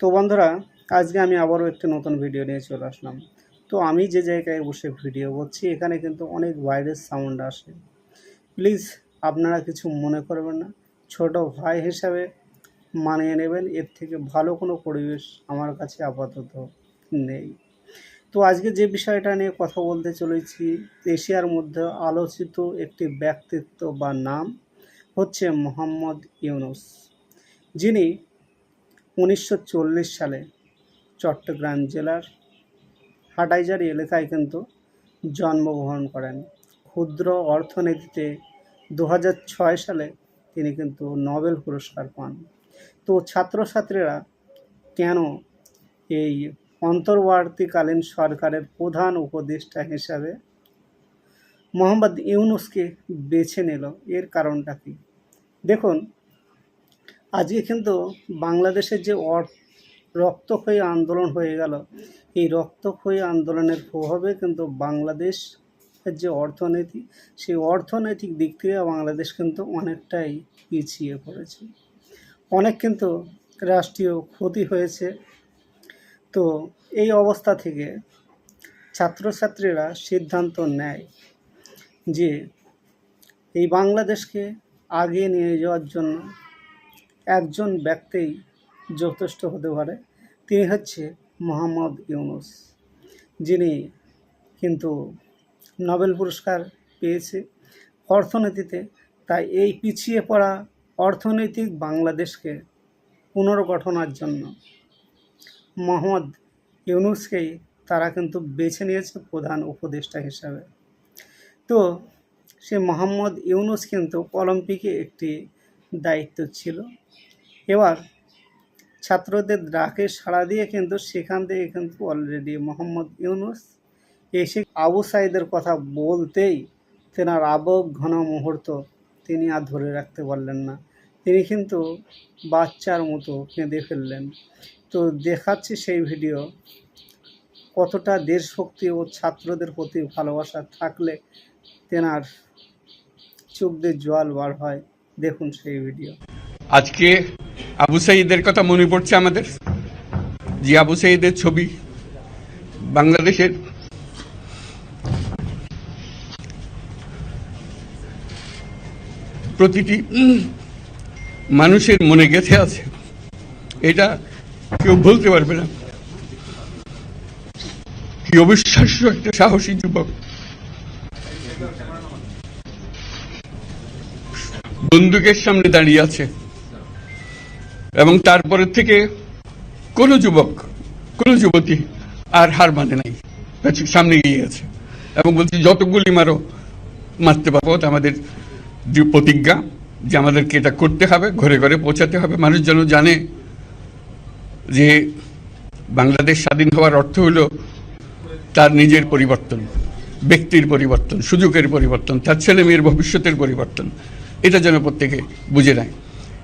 তো বন্ধুরা, আজকে আমি আবারও একটি নতুন ভিডিও নিয়ে চলে আসলাম। তো আমি যে জায়গায় বসে ভিডিও করছি, এখানে কিন্তু অনেক বাইরের সাউন্ড আসে। প্লিজ আপনারা কিছু মনে করবেন না। ছোট ভাই হিসাবে মানিয়ে নেবেন, এর থেকে ভালো কোনো পরিবেশ আমার কাছে আপাতত নেই। তো আজকে যে বিষয়টা নিয়ে কথা বলতে চলেছি, এশিয়ার মধ্যে আলোচিত একটি ব্যক্তিত্ব বা নাম হচ্ছে মোহাম্মদ ইউনুস। যিনি উনিশশো চল্লিশ সালে চট্টগ্রাম জেলার হাটাইজারি এলাকায় কিন্তু জন্মগ্রহণ করেন। ক্ষুদ্র অর্থনীতিতে দু সালে তিনি কিন্তু নোবেল পুরস্কার পান। তো ছাত্রছাত্রীরা কেন এই অন্তর্বর্তীকালীন সরকারের প্রধান উপদেষ্টা হিসাবে মোহাম্মদ ইউনুসকে বেছে নিল? এর কারণটা কি? দেখুন আজকে কিন্তু বাংলাদেশের যে রক্তক্ষয়ী আন্দোলন হয়ে গেল, এই রক্তক্ষয়ী আন্দোলনের প্রভাবে কিন্তু বাংলাদেশ যে অর্থনীতি, সেই অর্থনৈতিক দিক থেকে বাংলাদেশ কিন্তু অনেকটাই পিছিয়ে পড়েছে। অনেক কিন্তু রাষ্ট্রীয় ক্ষতি হয়েছে। তো এই অবস্থা থেকে ছাত্রছাত্রীরা সিদ্ধান্ত নেয় যে এই বাংলাদেশকে আগিয়ে নিয়ে যাওয়ার জন্য একজন ব্যক্তিই যথেষ্ট হতে পারে, তিনি হচ্ছে মোহাম্মদ ইউনুস, যিনি কিন্তু নোবেল পুরস্কার পেয়েছে অর্থনীতিতে। তাই এই পিছিয়ে পড়া অর্থনৈতিক বাংলাদেশকে পুনর্গঠনের জন্য মোহাম্মদ ইউনুসকেই তারা কিন্তু বেছে নিয়েছে প্রধান উপদেষ্টা হিসাবে। তো সে মোহাম্মদ ইউনুস কিন্তু অলিম্পিকে একটি দায়িত্ব ছিল। এবার ছাত্রদের ডাকে সাড়া দিয়ে কিন্তু সেখান থেকে কিন্তু অলরেডি মোহাম্মদ ইউনুস এসে আবু সাইদের কথা বলতেই তেনার আবেগ ঘন মুহূর্ত তিনি আর ধরে রাখতে পারলেন না। তিনি কিন্তু বাচ্চার মতো কেঁদে ফেললেন। তো দেখাচ্ছি সেই ভিডিও। কতটা দেশভক্তি ও ছাত্রদের প্রতি ভালোবাসা থাকলে তেনার চোখ দিয়ে জল বার হয়। দেখুন সেই ভিডিও। আজকে আবু সাইদের কথা মনে পড়ছে আমাদের? যে আবু সাইদের ছবি বাংলাদেশের। প্রতিটি মানুষের মনে গেঁথে আছে। এটা কেউ বলতে পারবে না। কি অবিশ্বাস্য একটা সাহসী যুবক। বন্দুকের সামনে দাঁড়িয়ে আছে। এবং তারপরের থেকে কোনো যুবক, কোনো যুবতী আর হার মানে নাই। পেছনে- সামনে গিয়ে আছে এবং বলছি, যতগুলি মারো, মারতে পারব। আমাদের যে প্রতিজ্ঞা যে আমাদেরকে এটা করতে হবে, ঘরে ঘরে পৌঁছাতে হবে। মানুষ যেন জানে যে বাংলাদেশ স্বাধীন হওয়ার অর্থ হলো তার নিজের পরিবর্তন, ব্যক্তির পরিবর্তন, সুযোগের পরিবর্তন, তার ছেলে মেয়ের ভবিষ্যতের পরিবর্তন। এটা যেন প্রত্যেকে বুঝে নেয়।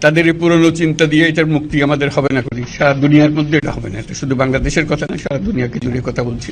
তাদের এই পুরনো চিন্তা দিয়ে এটার মুক্তি আমাদের হবে না করি। সারা দুনিয়ার মধ্যে এটা হবে না। এটা শুধু বাংলাদেশের কথা না, সারা দুনিয়াকে জুড়ে কথা বলছি।